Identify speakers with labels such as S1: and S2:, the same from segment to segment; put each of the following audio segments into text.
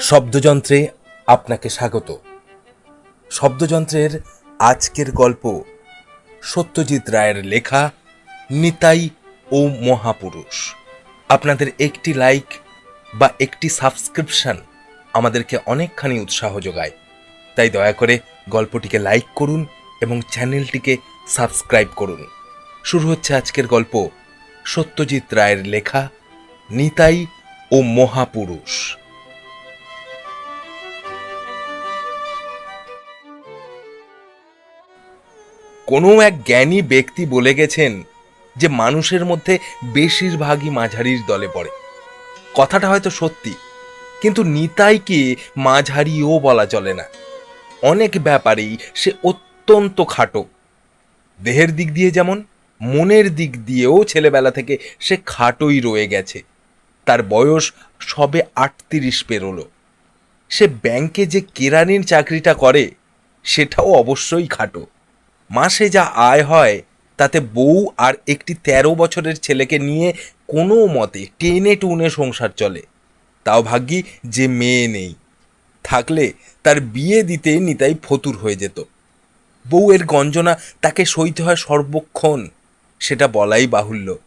S1: শব্দযন্ত্রে আপনাকে স্বাগত। শব্দযন্ত্রের আজকের গল্প সত্যজিৎ রায়ের লেখা নিতাই ও মহাপুরুষ। আপনাদের একটি লাইক বা একটি সাবস্ক্রিপশন আমাদেরকে অনেকখানি উৎসাহ যোগায়। তাই দয়া করে গল্পটিকে লাইক করুন এবং চ্যানেলটিকে সাবস্ক্রাইব করুন। শুরু হচ্ছে আজকের গল্প সত্যজিৎ রায়ের লেখা নিতাই ও মহাপুরুষ। কোনো এক জ্ঞানী ব্যক্তি বলে গেছেন যে মানুষের মধ্যে বেশিরভাগই মাঝারির দলে পড়ে। কথাটা হয়তো সত্যি, কিন্তু নিতাইকে মাঝারিও বলা চলে না। অনেক ব্যাপারেই সে অত্যন্ত খাটো। দেহের দিক দিয়ে যেমন, মনের দিক দিয়েও ছেলেবেলা থেকে সে খাটোই রয়ে গেছে। তার বয়স সবে আটত্রিশ পেরোলো। সে ব্যাংকে যে কেরানির চাকরিটা করে, সেটাও অবশ্যই খাটো। মাসে যা আয় হয়, তাতে বউ আর একটি তেরো বছরের ছেলেকে নিয়ে কোনো মতে টেনে টুনে সংসার চলে। তাও ভাগ্যি যে মেয়ে নেই। থাকলে তার বিয়ে দিতে নিতাই ফতুর হয়ে যেত। বউয়ের গঞ্জনা তাকে সইতে হয় সর্বক্ষণ, সেটা বলাই বাহুল্য।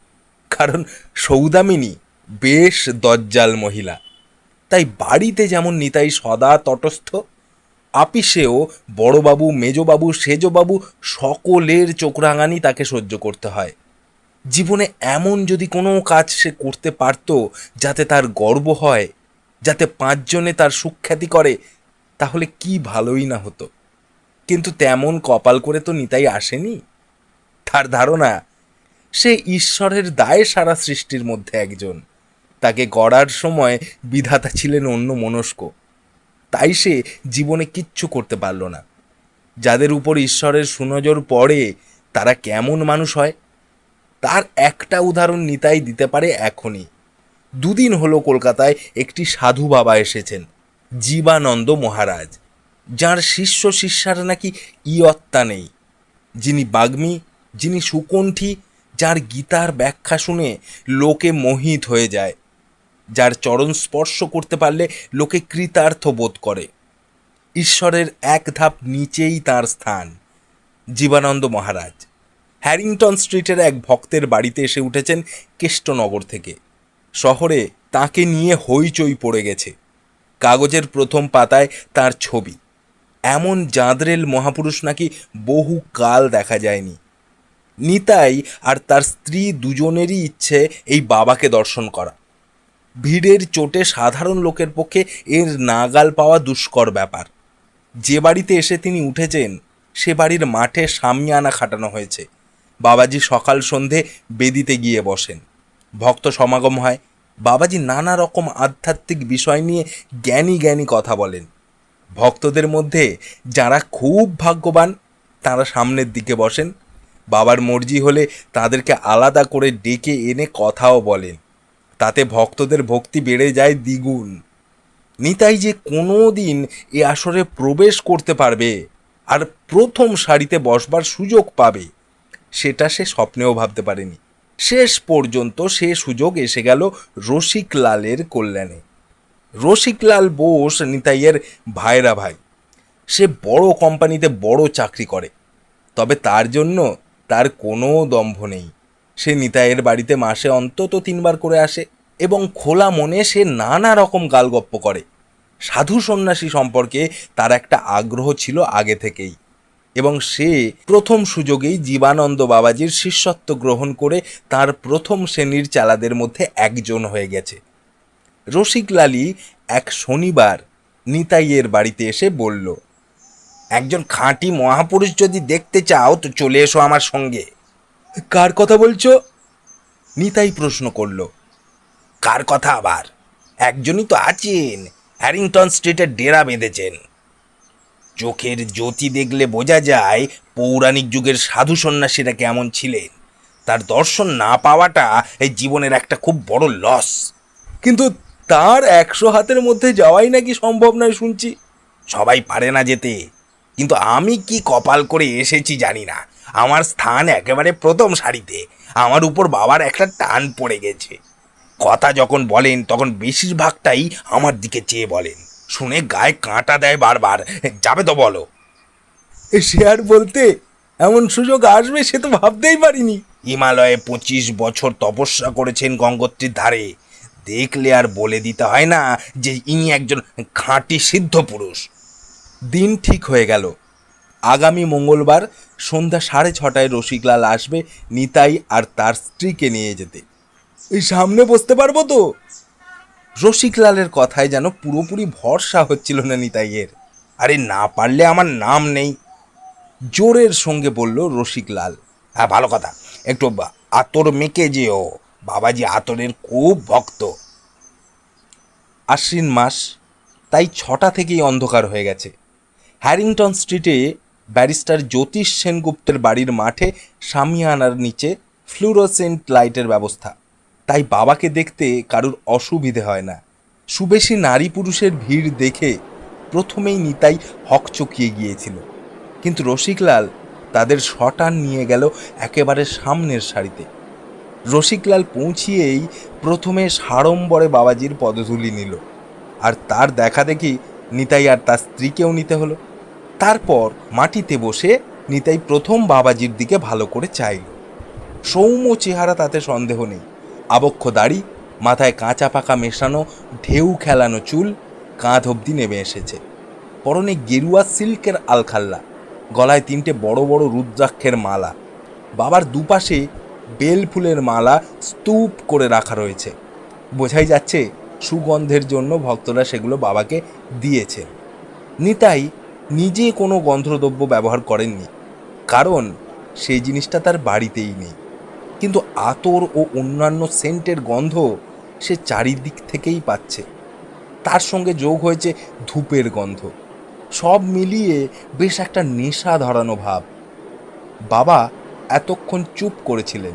S1: কারণ সৌদামিনী বেশ দজ্জাল মহিলা। তাই বাড়িতে যেমন নিতাই সদা তটস্থ, আপিসেও বড়বাবু, মেজবাবু, সেজবাবু সকলের চোখরাঙানি তাকে সহ্য করতে হয়। জীবনে এমন যদি কোনো কাজ সে করতে পারত যাতে তার গর্ব হয়, যাতে পাঁচজনে তার সুখ্যাতি করে, তাহলে কি ভালোই না হতো। কিন্তু তেমন কপাল করে তো নিতাই আসেনি। তার ধারণা, সে ঈশ্বরের দায় সারা সৃষ্টির মধ্যে একজন। তাকে গড়ার সময় বিধাতা ছিলেন অন্য মনস্ক। তাই সে জীবনে কিচ্ছু করতে পারল না। যাদের উপর ঈশ্বরের সুনজর পড়ে, তারা কেমন মানুষ হয়? তার একটা উদাহরণ নিতাই দিতে পারে এখনই। দুদিন হলো কলকাতায় একটি সাধু বাবা এসেছেন, জীবানন্দ মহারাজ, যার শিষ্য শিষ্যারা নাকি ইয়ত্তা নেই। যিনি বাগ্মী, যিনি সুকণ্ঠী, যার গীতার ব্যাখ্যা শুনে লোকে মোহিত হয়ে যায়। যার চরণ স্পর্শ করতে পারলে লোকে কৃতার্থ বোধ করে। ঈশ্বরের এক ধাপ নিচেই তার স্থান। জীবানন্দ মহারাজ, হ্যারিংটন স্ট্রিটের এক ভক্তের বাড়িতে এসে উঠেছেন কেষ্টনগর থেকে। শহরে তাকে নিয়ে হইচই পড়ে গেছে। কাগজের প্রথম পাতায় তার ছবি। এমন জাঁদরেল মহাপুরুষ নাকি বহু কাল দেখা যায়নি। নিতাই আর তার স্ত্রী দুজনেরই ইচ্ছে এই বাবাকে দর্শন করা। ভিড়ের চোটে সাধারণ লোকের পক্ষে এর নাগাল পাওয়া দুষ্কর ব্যাপার। যে বাড়িতে এসে তিনি উঠেছেন, সে বাড়ির মাঠে সামিয়ানা খাটানো হয়েছে। বাবাজি সকাল সন্ধে বেদিতে গিয়ে বসেন। ভক্ত সমাগম হয়। বাবাজি নানা রকম আধ্যাত্মিক বিষয় নিয়ে জ্ঞানী জ্ঞানী কথা বলেন। ভক্তদের মধ্যে যারা খুব ভাগ্যবান, তারা সামনের দিকে বসেন। বাবার মর্জি হলে তাদেরকে আলাদা করে ডেকে এনে কথাও বলেন। তাতে ভক্তদের ভক্তি বেড়ে যায় দ্বিগুণ। নিতাই যে কোনো দিন এ আসরে প্রবেশ করতে পারবে আর প্রথম সারিতে বসবার সুযোগ পাবে, সেটা সে স্বপ্নেও ভাবতে পারেনি। শেষ পর্যন্ত সে সুযোগ এসে গেল রসিকলালের কল্যাণে। রসিকলাল বোস নিতাইয়ের ভাইরা ভাই। সে বড় কোম্পানিতে বড় চাকরি করে। তবে তার জন্য তার কোনো দম্ভ নেই। সে নিতাইয়ের বাড়িতে মাসে অন্তত তিনবার করে আসে এবং খোলা মনে সে নানা রকম গালগপ্প করে। সাধু সন্ন্যাসী সম্পর্কে তার একটা আগ্রহ ছিল আগে থেকেই এবং সে প্রথম সুযোগেই জীবানন্দ বাবাজির শিষ্যত্ব গ্রহণ করে তার প্রথম শ্রেণির চালাদের মধ্যে একজন হয়ে গেছে। রসিকলালি এক শনিবার নিতাইয়ের বাড়িতে এসে বলল, একজন খাঁটি মহাপুরুষ যদি দেখতে চাও তো চলে এসো আমার সঙ্গে। কার কথা বলছো? নিতাই প্রশ্ন করল। কার কথা আবার? একজনই তো আছেন। হ্যারিংটন স্ট্রিটের ডেরা বেঁধেছেন। চোখের জ্যোতি দেখলে বোঝা যায় পৌরাণিক যুগের সাধু সন্ন্যাসীরা কেমন ছিলেন। তার দর্শন না পাওয়াটা এই জীবনের একটা খুব বড় লস কিন্তু তার একশো হাতের মধ্যে যাওয়াই নাকি সম্ভব নয় শুনছি। সবাই পারে না যেতে। কিন্তু আমি কি কপাল করে এসেছি জানি না। আমার স্থান একেবারে প্রথম সারিতে। আমার উপর বাবার একটা টান পড়ে গেছে। কথা যখন বলেন তখন বেশিরভাগটাই আমার দিকে চেয়ে বলেন। শুনে গায়ে কাঁটা দেয় বারবার। যাবে তো বলো। সে আর বলতে এমন সুযোগ আসবে সে তো ভাবতেই পারিনি। হিমালয়ে পঁচিশ বছর তপস্যা করেছেন গঙ্গোত্রীর ধারে। দেখলে আর বলে দিতে হয় না যে ইনি একজন খাঁটি সিদ্ধ পুরুষ দিন ঠিক হয়ে গেল। আগামী মঙ্গলবার সন্ধ্যা সাড়ে ছটায় রসিকলাল আসবে নিতাই আর তার স্ত্রীকে নিয়ে যেতে। এই সামনে বসতে পারব তো? রসিকলালের কথায় যেন পুরোপুরি ভরসা হচ্ছিল না নিতাইয়ের। আরে না পারলে আমার নাম নেই। জোরের সঙ্গে বলল রসিকলাল হ্যাঁ ভালো কথা। একটু আতর মেকে যেও। বাবাজি আতরের খুব ভক্ত। আশ্বিন মাস, তাই ছটা থেকেই অন্ধকার হয়ে গেছে। হ্যারিংটন স্ট্রিটে ব্যারিস্টার জ্যোতিষ সেনগুপ্তের বাড়ির মাঠে সামিয়ানার নিচে ফ্লুরোসেন্ট লাইটের ব্যবস্থা। তাই বাবাকে দেখতে কারুর অসুবিধে হয় না। সুবেশী নারী পুরুষের ভিড় দেখে প্রথমেই নিতাই হকচকিয়ে গিয়েছিল। কিন্তু রসিকলাল তাদের শটান নিয়ে গেল একেবারে সামনের সারিতে। রসিকলাল পৌঁছিয়েই প্রথমে সাড়ম্বরে বাবাজির পদধূলি নিল। আর তার দেখা দেখি নিতাই আর তার স্ত্রীকেও নিতে হলো। তারপর মাটিতে বসে নিতাই প্রথম বাবাজির দিকে ভালো করে চাইল। সৌম্য চেহারা তাতে সন্দেহ নেই। আবক্ষ দাড়ি, মাথায় কাঁচা পাকা মেশানো, ঢেউ খেলানো চুল কাঁধ অবধি নেমে এসেছে। পরনে গেরুয়া সিল্কের আলখাল্লা, গলায় তিনটে বড় বড় রুদ্রাক্ষের মালা। বাবার দুপাশে বেল ফুলের মালা স্তূপ করে রাখা রয়েছে। বোঝাই যাচ্ছে সুগন্ধের জন্য ভক্তরা সেগুলো বাবাকে দিয়েছে নিতাই নিজে কোনো গন্ধদ্রব্য ব্যবহার করেননি। কারণ সেই জিনিসটা তার বাড়িতেই নেই। কিন্তু আতর ও অন্যান্য সেন্টের গন্ধ সে চারিদিক থেকেই পাচ্ছে। তার সঙ্গে যোগ হয়েছে ধূপের গন্ধ। সব মিলিয়ে বেশ একটা নেশা ধরানো ভাব। বাবা এতক্ষণ চুপ করেছিলেন।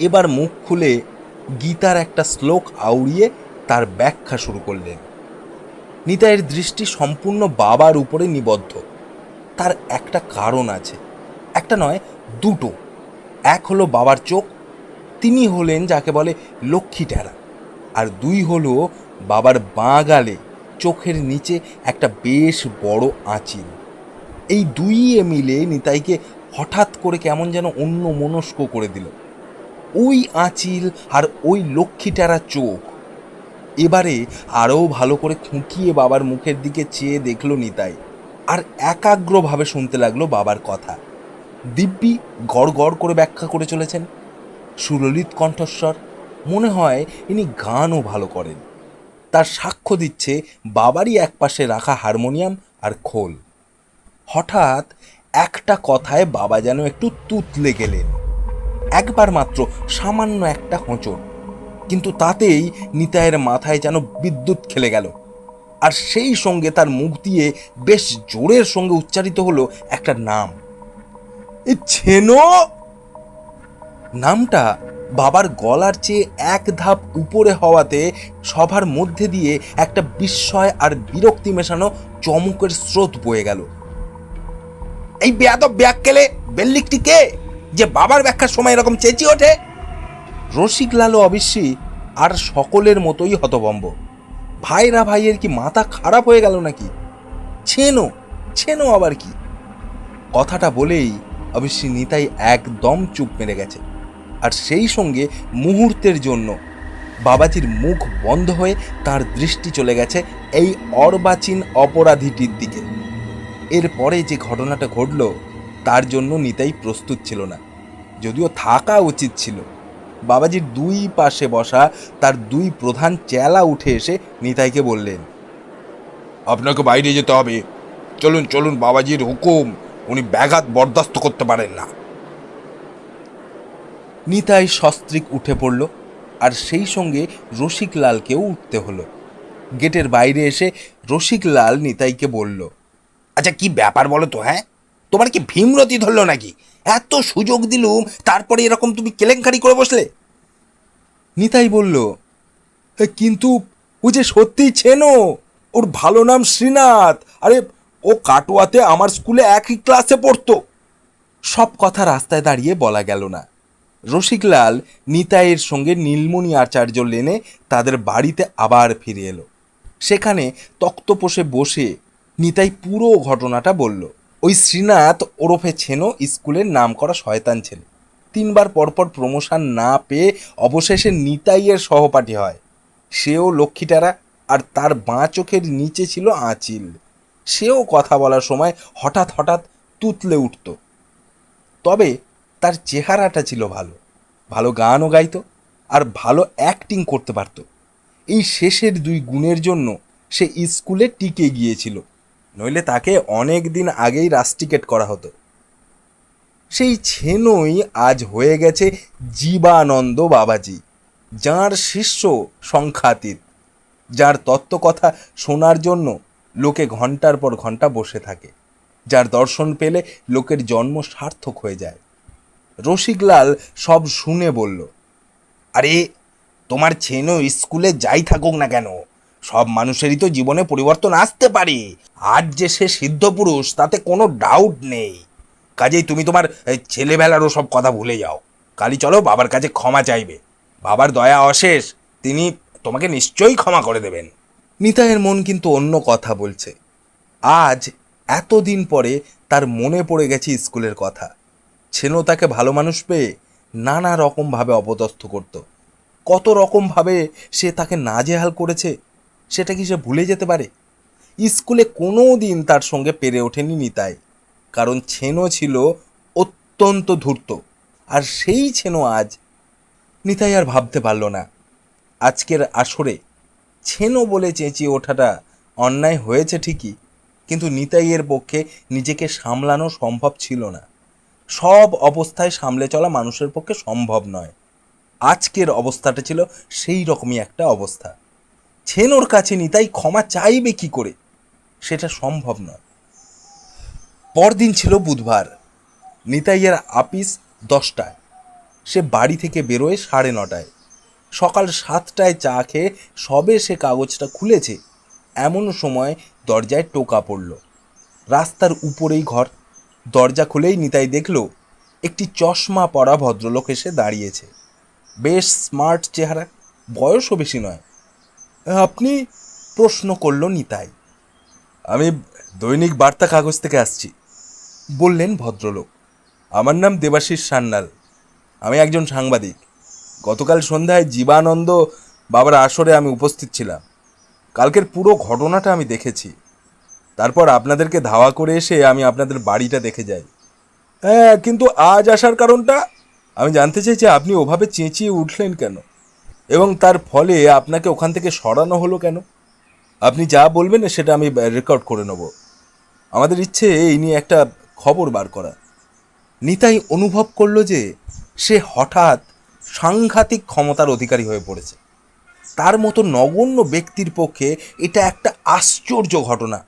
S1: এবার মুখ খুলে গীতার একটা শ্লোক আউড়িয়ে তার ব্যাখ্যা শুরু করলেন। নিতাইয়ের দৃষ্টি সম্পূর্ণ বাবার উপরে নিবদ্ধ। তার একটা কারণ আছে। একটা নয়, দুটো। এক হলো বাবার চোখ, তিনি হলেন যাকে বলে লক্ষ্মী টেরা। আর দুই হলো বাবার বাঁ গালে চোখের নিচে একটা বেশ বড় আঁচিল। এই দুই মিলে নিতাইকে হঠাৎ করে কেমন যেন অন্য মনস্ক করে দিল। ওই আঁচিল আর ওই লক্ষ্মী টেরা চোখ এবারে আরও ভালো করে খুঁটিয়ে বাবার মুখের দিকে চেয়ে দেখল নিতাই। আর একাগ্রভাবে শুনতে লাগল বাবার কথা। দিব্যি গড় গড় করে ব্যাখ্যা করে চলেছেন। সুললিত কণ্ঠস্বর, মনে হয় ইনি গানও ভালো করেন। তার সাক্ষ্য দিচ্ছে বাবারই একপাশে রাখা হারমোনিয়াম আর খোল। হঠাৎ একটা কথায় বাবা যেন একটু তুতলে গেলেন। একবার মাত্র সামান্য একটা হোঁচট। কিন্তু তাতেই নিতাইয়ের মাথায় যেন বিদ্যুৎ খেলে গেল। আর সেই সঙ্গে তার মুখ দিয়ে বেশ জোরের সঙ্গে উচ্চারিত হলো একটা নাম। ছেনো? নামটা বাবার গলার চেয়ে এক ধাপ উপরে হওয়াতে সবার মধ্যে দিয়ে একটা বিস্ময় আর বিরক্তি মেশানো চমকের স্রোত বয়ে গেল। এই বেয়াদব ব্যাককেলে বেল্লিকটি কে? যে বাবার ব্যাখ্যার সময় এরকম চেঁচি ওঠে? রসিক লালও অবশ্যই আর সকলের মতোই হতভম্ব। ভাইরা ভাইয়ের কি মাথা খারাপ হয়ে গেল নাকি? ছেনো ছেনো আবার কি? কথাটা বলেই অবশ্যই নিতাই একদম চুপ মেরে গেছে। আর সেই সঙ্গে মুহূর্তের জন্য বাবাজির মুখ বন্ধ হয়ে তার দৃষ্টি চলে গেছে এই অর্বাচীন অপরাধীটির দিকে। এরপরে যে ঘটনাটা ঘটল, তার জন্য নিতাই প্রস্তুত ছিল না, যদিও থাকা উচিত ছিল। বাবাজির দুই পাশে বসা তার দুই প্রধান চেলা উঠে এসে নিতাইকে বললেন আপনাকে বাইরে যেতে হবে। চলুন চলুন বাবাজির হুকুম। উনি ব্যাঘাত বরদাস্ত করতে পারেন না। নিতাই সস্ত্রিক উঠে পড়ল আর সেই সঙ্গে রসিকলালকেও উঠতে হলো। গেটের বাইরে এসে রসিকলাল নিতাইকে বলল আচ্ছা কি ব্যাপার বলো তো হ্যাঁ? তোমার কি ভীমরতি ধরলো নাকি? এত সুযোগ দিলুম তারপরে এরকম তুমি কেলেঙ্কারি করে বসলে? নিতাই বলল "এ, কিন্তু ও যে সত্যিই চেনো ওর ভালো নাম শ্রীনাথ। আরে ও কাটোয়াতে আমার স্কুলে একই ক্লাসে পড়তো। সব কথা রাস্তায় দাঁড়িয়ে বলা গেল না। রসিকলাল নিতাইয়ের সঙ্গে নীলমণি আচার্য লেনে তাদের বাড়িতে আবার ফিরে এলো। সেখানে তক্তপোষে বসে নিতাই পুরো ঘটনাটা বলল। ওই শ্রীনাথ ওরফে ছেনো স্কুলের নাম করা শয়তান ছেলে। তিনবার পরপর প্রমোশন না পেয়ে অবশেষে নিতাইয়ের সহপাঠী হয়। সেও লক্ষ্মীটারা আর তার বাঁ চোখের নিচে ছিল আঁচিল। সেও কথা বলার সময় হঠাৎ হঠাৎ তুতলে উঠত। তবে তার চেহারাটা ছিল ভালো। ভালো গানও গাইতো আর ভালো অ্যাক্টিং করতে পারতো। এই শেষের দুই গুণের জন্য সে স্কুলে টিকে গিয়েছিল। নইলে তাকে অনেক দিন আগেই রাস্টিকেট করা হতো। সেই ছেনই আজ হয়ে গেছে জীবানন্দ বাবাজি, যার শিষ্য সংখ্যাতীত, যার তত্ত্বকথা শোনার জন্য লোকে ঘণ্টার পর ঘণ্টা বসে থাকে, যার দর্শন পেলে লোকের জন্ম সার্থক হয়ে যায়। রসিকলাল সব শুনে বলল, আরে, তোমার ছেনো স্কুলে যাই থাকুক না কেন? সব মানুষেরই তো জীবনে পরিবর্তন আসতে পারে। আজ যে সে সিদ্ধ পুরুষ, তাতে কোনো ডাউট নেই। কাজেই তুমি তোমার ছেলেবেলারও সব কথা ভুলে যাও। কালি চলো বাবার কাছে ক্ষমা চাইবে। বাবার দয়া অশেষ, তিনি তোমাকে নিশ্চয়ই ক্ষমা করে দেবেন। নিতাইয়ের মন কিন্তু অন্য কথা বলছে। আজ এতদিন পরে তার মনে পড়ে গেছে স্কুলের কথা। ছেনো তাকে ভালো মানুষ পেয়ে নানা রকমভাবে অপদস্থ করত। কত রকমভাবে সে তাকে নাজেহাল করেছে সেটা কি সে ভুলে যেতে পারে? স্কুলে কোনো দিন তার সঙ্গে পেরে ওঠেনি নিতাই। কারণ ছেনো ছিল অত্যন্ত ধূর্ত। আর সেই ছেনো আজ নিতাই আর ভাবতে পারল না। আজকের আসরে ছেনো বলে চেঁচিয়ে ওঠাটা অন্যায় হয়েছে ঠিকই, কিন্তু নিতাইয়ের পক্ষে নিজেকে সামলানো সম্ভব ছিল না। সব অবস্থায় সামলে চলা মানুষের পক্ষে সম্ভব নয়। আজকের অবস্থাটা ছিল সেই রকমই একটা অবস্থা। ছেনোর কাছে নিতাই ক্ষমা চাইবে কি করে? সেটা সম্ভব নয়। পরদিন ছিল বুধবার। নিতাইয়ের আপিস দশটায়। সে বাড়ি থেকে বেরোয় সাড়ে নটায়। সকাল সাতটায় চা খেয়ে সবে সে কাগজটা খুলেছে। এমন সময় দরজায় টোকা পড়ল। রাস্তার উপরেই ঘর। দরজা খুলেই নিতাই দেখল, একটি চশমা পরা ভদ্রলোক এসে দাঁড়িয়েছে। বেশ স্মার্ট চেহারা, বয়সও বেশি নয়। আপনি প্রশ্ন করল নিতাই। আমি দৈনিক বার্তা কাগজ থেকে আসছি। বললেন ভদ্রলোক। আমার নাম দেবাশিস সান্যাল। আমি একজন সাংবাদিক। গতকাল সন্ধ্যায় জীবানন্দ বাবার আসরে আমি উপস্থিত ছিলাম। কালকের পুরো ঘটনাটা আমি দেখেছি। তারপর আপনাদেরকে ধাওয়া করে এসে আমি আপনাদের বাড়িটা দেখে যাই। হ্যাঁ কিন্তু আজ আসার কারণটা? আমি জানতে চাই যে আপনি ওভাবে চেঁচিয়ে উঠলেন কেন? এবং তার ফলে আপনাকে ওখান থেকে সরানো হলো কেন? আপনি যা বলবেন সেটা আমি রেকর্ড করে নেব। আমাদের ইচ্ছে এই নিয়ে একটা খবর বার করা। নিতাই অনুভব করল যে সে হঠাৎ সাংঘাতিক ক্ষমতার অধিকারী হয়ে পড়েছে। তার মতো নগণ্য ব্যক্তির পক্ষে এটা একটা আশ্চর্য ঘটনা।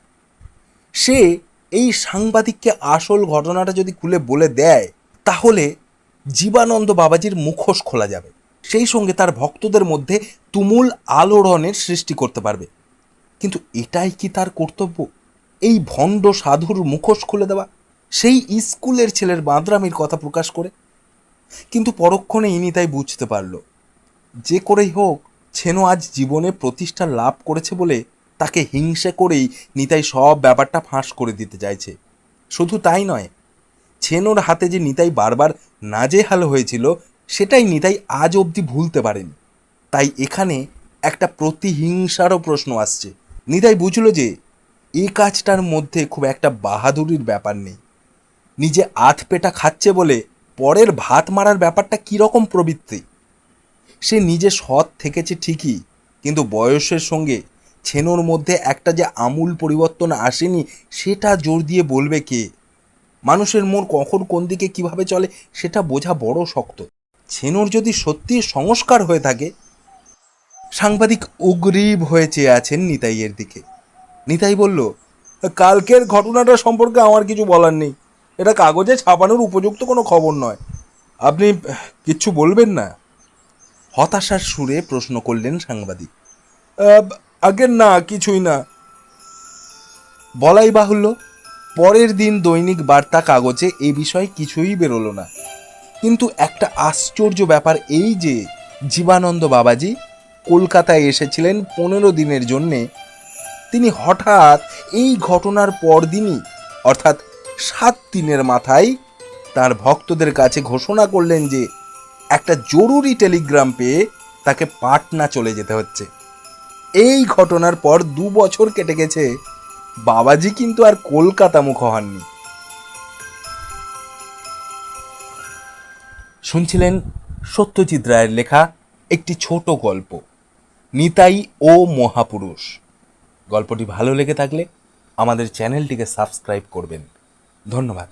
S1: সে এই সাংবাদিককে আসল ঘটনাটা যদি খুলে বলে দেয়, তাহলে জীবানন্দ বাবাজির মুখোশ খোলা যাবে। সেই সঙ্গে তার ভক্তদের মধ্যে তুমুল আলোড়নের সৃষ্টি করতে পারবে। কিন্তু এটাই কি তার কর্তব্য? এই ভণ্ড সাধুর মুখোশ খুলে দেওয়া? সেই স্কুলের ছেলের বাঁদরামির কথা প্রকাশ করে? কিন্তু পরক্ষণে ইনি তাই বুঝতে পারল। যে করেই হোক ছেনো আজ জীবনে প্রতিষ্ঠা লাভ করেছে বলে তাকে হিংসে করেই নিতাই সব ব্যাপারটা ফাঁস করে দিতে চাইছে। শুধু তাই নয়, ছেনোর হাতে যে নিতাই বারবার নাজেহাল হয়েছিল সেটাই নিতাই আজ অবধি ভুলতে পারেনি। তাই এখানে একটা প্রতিহিংসারও প্রশ্ন আসছে। নিতাই বুঝলো যে এই কাজটার মধ্যে খুব একটা বাহাদুরির ব্যাপার নেই। নিজে আধ পেটা খাচ্ছে বলে পরের ভাত মারার ব্যাপারটা কীরকম প্রবৃত্তি? সে নিজে সৎ থেকেছে ঠিকই, কিন্তু বয়সের সঙ্গে ছেনোর মধ্যে একটা যে আমূল পরিবর্তন আসেনি, সেটা জোর দিয়ে বলবে কে? মানুষের মন কখন কোন দিকে কীভাবে চলে, সেটা বোঝা বড় শক্ত। ছেনোর যদি সত্যি সংস্কার হয়ে থাকে, সাংবাদিক উগ্রীব হয়ে চেয়ে আছেন নিতাইয়ের দিকে। নিতাই বলল, কালকের ঘটনাটা সম্পর্কে আমার কিছু বলার নেই। এটা কাগজে ছাপানোর উপযুক্ত কোনো খবর নয়। আপনি কিচ্ছু বলবেন না? হতাশার সুরে প্রশ্ন করলেন সাংবাদিক। আগে না, কিছুই না। বলাই বাহুল্য, পরের দিন দৈনিক বার্তা কাগজে এ বিষয়ে কিছুই বেরোলো না। কিন্তু একটা আশ্চর্য ব্যাপার এই যে জীবানন্দ বাবাজি কলকাতায় এসেছিলেন পনেরো দিনের জন্যে। তিনি হঠাৎ এই ঘটনার পরদিনই অর্থাৎ সাত দিনের মাথায় তার ভক্তদের কাছে ঘোষণা করলেন যে একটা জরুরি টেলিগ্রাম পেয়ে তাকে পাটনা চলে যেতে হচ্ছে। এই ঘটনার পর দু বছর কেটে গেছে। বাবাজি কিন্তু আর কলকাতা মুখ হননি। শুনছিলেন সত্যজিৎ রায়ের লেখা একটি ছোট গল্প, নিতাই ও মহাপুরুষ। গল্পটি ভালো লেগে থাকলে আমাদের চ্যানেলটিকে সাবস্ক্রাইব করবেন। ধন্যবাদ।